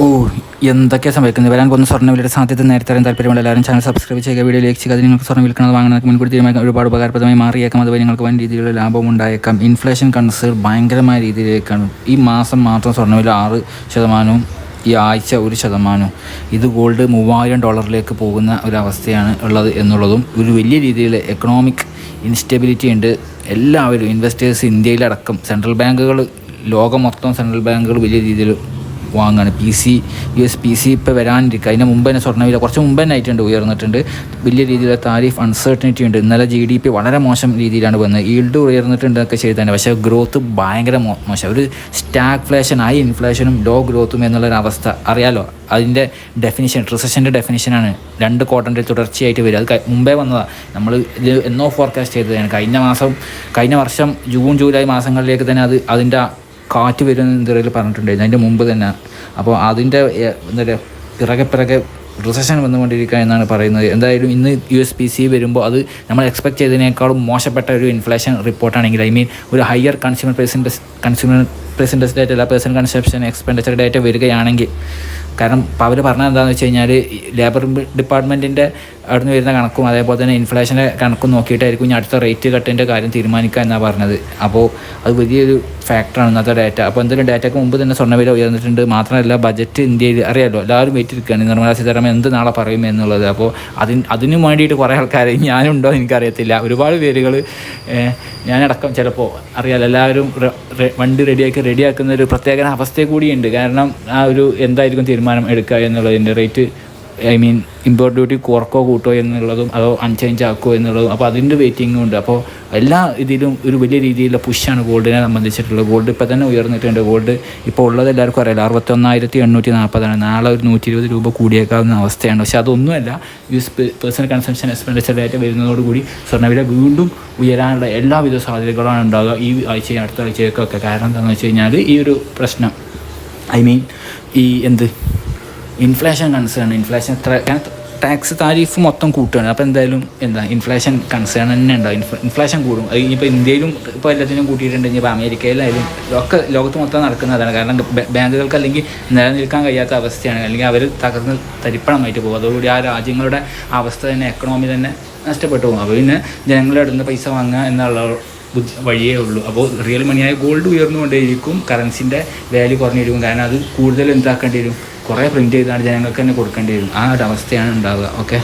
ഓ എന്തൊക്കെ സംഭവിക്കുന്നത് വരാൻ പോകുന്ന സ്വർണ വിലയുടെ സാധ്യത നേരത്തെ അറിയാൻ താല്പര്യമുള്ള എല്ലാവരും ചാനൽ സബ്സ്ക്രൈബ് ചെയ്യുക. വീഡിയോ ലൈക്ക് ചെയ്യുക. അത് നിങ്ങൾക്ക് സ്വർണം വിൽക്കുന്നത് വാങ്ങുന്നത് മുൻകൂട്ടി തീരുമാനിക്കാൻ ഒരുപാട് ഉപകാരപ്രദമായി മാറിയേക്കാം. അതുവഴി നിങ്ങൾക്ക് വൻ രീതിയിലുള്ള ലാഭം ഉണ്ടായേക്കാം. ഇൻഫ്ലേഷൻ കൺസേൺ ഭയങ്കരമായ രീതിയിലേക്കാണ്. ഈ മാസം മാത്രം സ്വർണവില ആറ് ശതമാനവും ഈ ആഴ്ച ഒരു ശതമാനവും. ഇത് ഗോൾഡ് മൂവായിരം ഡോളറിലേക്ക് പോകുന്ന ഒരവസ്ഥയാണ് ഉള്ളത് എന്നുള്ളതും ഒരു വലിയ രീതിയിൽ എക്കണോമിക് ഇൻസ്റ്റെബിലിറ്റി ഉണ്ട്. എല്ലാവരും ഇൻവെസ്റ്റേഴ്സ് ഇന്ത്യയിലടക്കം സെൻട്രൽ ബാങ്കുകൾ ലോകം മൊത്തം സെൻട്രൽ ബാങ്കുകൾ വലിയ രീതിയിൽ വാങ്ങാണ്. P C U S P C ഇപ്പോൾ വരാനിരിക്കുക അതിന് മുമ്പ് തന്നെ സ്വർണവില കുറച്ച് മുമ്പ് തന്നെ ആയിട്ടുണ്ട് ഉയർന്നിട്ടുണ്ട്. വലിയ രീതിയിലുള്ള താരിഫ് അൺസർട്ടനിറ്റി ഉണ്ട്. ഇന്നലെ ജി ഡി പി വളരെ മോശം രീതിയിലാണ് വന്നത്. ഈൽഡ് ഉയർന്നിട്ടുണ്ട് ഒക്കെ ചെയ്ത് തന്നെ. പക്ഷേ ഗ്രോത്ത് ഭയങ്കര മോശം. ഒരു സ്റ്റാഗ്ഫ്ലേഷൻ ഹൈ ഇൻഫ്ലേഷനും ലോ ഗ്രോത്തും എന്നുള്ളൊരു അവസ്ഥ. അറിയാലോ? അതിന്റെ ഡെഫിനിഷൻ റിസഷന്റെ ഡെഫിനിഷനാണ് രണ്ട് കോട്ടന്റെ തുടർച്ചയായിട്ട് വരും അത് മുമ്പേ വന്നതാണ് നമ്മൾ ഇത് എന്നോ ഫോർകാസ്റ്റ് ചെയ്തതാണ്. കഴിഞ്ഞ മാസം കഴിഞ്ഞ വർഷം ജൂൺ ജൂലൈ മാസങ്ങളിലേക്ക് തന്നെ അത് അതിന്റെ കാറ്റ് വരുന്ന എന്തെങ്കിലും പറഞ്ഞിട്ടുണ്ടായിരുന്നു. അതിന്റെ മുമ്പ് തന്നെ. അപ്പോൾ അതിന്റെ എന്താ പിറകെ പിറകെ റിസഷൻ വന്നുകൊണ്ടിരിക്കുക എന്നാണ് പറയുന്നത്. എന്തായാലും ഇന്ന് യു എസ് പി സി വരുമ്പോൾ അത് നമ്മൾ എക്സ്പെക്ട് ചെയ്തതിനേക്കാളും മോശപ്പെട്ട ഒരു ഇൻഫ്ലേഷൻ റിപ്പോർട്ടാണെങ്കിൽ ഐ മീൻ ഒരു ഹയർ കൺസ്യൂമർ പ്രൈസിന്റെ കൺസ്യൂമർ പ്രൈസിന്റെ ഡേറ്റ അല്ല പേഴ്സൺ കൺസപ്ഷൻ എക്സ്പെൻഡിച്ചർ ഡേറ്റ വരികയാണെങ്കിൽ കാരണം അവർ പറഞ്ഞത് എന്താണെന്ന് വെച്ച് കഴിഞ്ഞാൽ ലേബർ ഡിപ്പാർട്ട്മെന്റിന്റെ അവിടെ നിന്ന് വരുന്ന കണക്കും അതേപോലെ തന്നെ ഇൻഫ്ലേഷന്റെ കണക്കും നോക്കിയിട്ടായിരിക്കും ഇനി അടുത്ത റേറ്റ് കട്ടിന്റെ കാര്യം തീരുമാനിക്കുക എന്നാണ് പറഞ്ഞത്. അപ്പോൾ അത് വലിയൊരു ഫാക്ടറാണ് ഇന്നത്തെ ഡാറ്റ അപ്പോൾ എന്തെങ്കിലും ഡാറ്റയ്ക്ക് മുമ്പ് തന്നെ സ്വർണവില ഉയർന്നിട്ടുണ്ട്. മാത്രമല്ല ബജറ്റ് ഇന്ത്യയിൽ അറിയാലോ എല്ലാവരും വെയിറ്റ് ഇരിക്കുകയാണ് നിർമ്മലാ സീതാരാമൻ എന്ത് നാളെ പറയും എന്നുള്ളത്. അപ്പോൾ അതിന് അതിനു വേണ്ടിയിട്ട് കുറേ ആൾക്കാർ ഞാനുണ്ടോ എനിക്കറിയത്തില്ല. ഒരുപാട് പേരുകൾ ഞാനടക്കം ചിലപ്പോൾ അറിയാലോ എല്ലാവരും വണ്ടി റെഡിയാക്കി റെഡിയാക്കുന്ന ഒരു പ്രത്യേക അവസ്ഥ കൂടിയുണ്ട്. കാരണം ആ ഒരു എന്തായിരിക്കും തീരുമാനം എടുക്കുക എന്നുള്ളതിന്റെ rate I mean import duty കുറക്കോ കൂട്ടോ എന്നുള്ളതും അതോ അൺചേഞ്ച് ആക്കുമോ എന്നുള്ളതും അപ്പോൾ അതിന്റെ വെയിറ്റിംഗും ഉണ്ട്. അപ്പോൾ എല്ലാ ഇതിലും ഒരു വലിയ രീതിയിലുള്ള പുഷാണ് ഗോൾഡിനെ സംബന്ധിച്ചിട്ടുള്ളത്. ഗോൾഡ് ഇപ്പോൾ തന്നെ ഉയർന്നിട്ടുണ്ട്. ഗോൾഡ് ഇപ്പോൾ ഉള്ളത് എല്ലാവർക്കും അറിയില്ല അറുപത്തൊന്നായിരത്തി എണ്ണൂറ്റി നാൽപ്പതാണ് നാളെ ഒരു നൂറ്റി ഇരുപത് രൂപ കൂടിയേക്കാവുന്ന അവസ്ഥയാണ്. പക്ഷേ അതൊന്നുമല്ല. US personal consumption expenditure data വരുന്നതോടുകൂടി സ്വർണവില വീണ്ടും ഉയരാനുള്ള എല്ലാവിധ സാധ്യതകളാണ് ഉണ്ടാകുക ഈ ആഴ്ചയും അടുത്ത ആഴ്ചയൊക്കെ കാരണം എന്താണെന്ന് വെച്ച് കഴിഞ്ഞാൽ ഈ ഒരു പ്രശ്നം. ഐ മീൻ ഈ എന്ത്? Inflation concern inflation tax tariff മൊത്തം കൂട്ടുകയാണ്. അപ്പോൾ എന്തായാലും എന്താ ഇൻഫ്ലേഷൻ കൺസേൺ തന്നെ ഉണ്ടാവും ഇൻഫ്ല ഇൻഫ്ലേഷൻ കൂടും. ഇനിയിപ്പോൾ ഇന്ത്യയിലും ഇപ്പോൾ എല്ലാത്തിനും കൂട്ടിയിട്ടുണ്ട്. ഇനിയിപ്പോൾ അമേരിക്കയിലായാലും ഒക്കെ ലോകത്ത് മൊത്തം നടക്കുന്നതാണ്. കാരണം ബാങ്കുകൾക്ക് അല്ലെങ്കിൽ നിലനിൽക്കാൻ കഴിയാത്ത അവസ്ഥയാണ്. അല്ലെങ്കിൽ അവർ തകർന്ന് തരിപ്പണമായിട്ട് പോകും. അതോടുകൂടി ആ രാജ്യങ്ങളുടെ അവസ്ഥ തന്നെ എക്കണോമി തന്നെ നഷ്ടപ്പെട്ടു പോകും. അപ്പോൾ പിന്നെ ജനങ്ങളുടെ അടുത്ത് പൈസ വാങ്ങുക എന്നുള്ള ബുദ്ധി വഴിയേ ഉള്ളൂ. അപ്പോൾ റിയൽ മണിയായ ഗോൾഡ് ഉയർന്നുകൊണ്ടേയിരിക്കും. കറൻസിന്റെ വാല്യൂ കുറഞ്ഞിരിക്കും കാരണം അത് കൂടുതൽ എന്താക്കേണ്ടി വരും? കുറേ പ്രിന്റ് ചെയ്താണ് ജനങ്ങൾക്ക് തന്നെ കൊടുക്കേണ്ടി വരും. ആ ഒരു അവസ്ഥയാണ് ഉണ്ടാവുക. ഓക്കെ